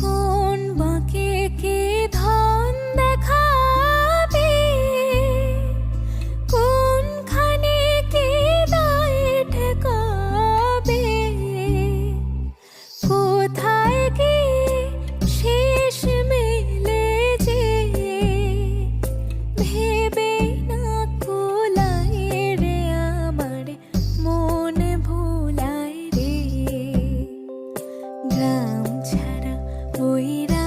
কোন বাকে কে Pudiera